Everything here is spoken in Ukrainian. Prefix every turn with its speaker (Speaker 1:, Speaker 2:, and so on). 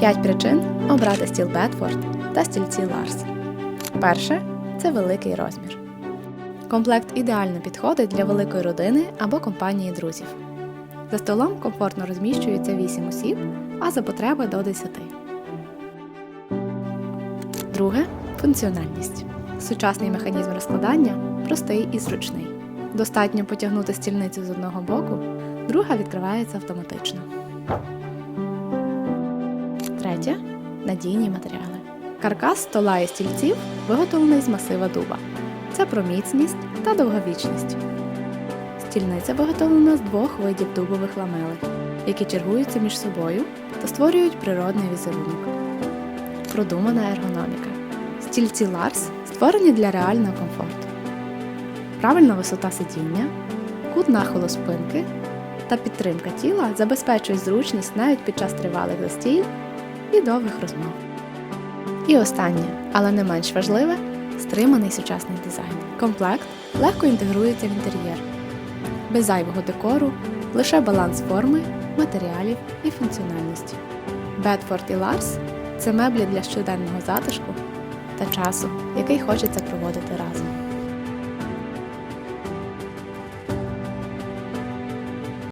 Speaker 1: 5 причин обрати стіл Бетфорд та стільці Ларс. Перше це великий розмір. Комплект ідеально підходить для великої родини або компанії друзів. За столом комфортно розміщується 8 осіб, а за потреби до 10. Друге функціональність. Сучасний механізм розкладання простий і зручний. Достатньо потягнути стільницю з одного боку, друга відкривається автоматично. Третє надійні матеріали. Каркас стола і стільців виготовлений з масива дуба. Це про міцність та довговічність. Стільниця виготовлена з двох видів дубових ламелей, які чергуються між собою та створюють природний візерунок. Продумана ергономіка. Стільці Ларс створені для реального комфорту. Правильна висота сидіння, кут нахилу спинки та підтримка тіла забезпечують зручність навіть під час тривалих застій і довгих розмов. І останнє, але не менш важливе стриманий сучасний дизайн. Комплект легко інтегрується в інтер'єр, без зайвого декору, лише баланс форми, матеріалів і функціональності. Бедфорд і Ларс це меблі для щоденного затишку та часу, який хочеться проводити разом.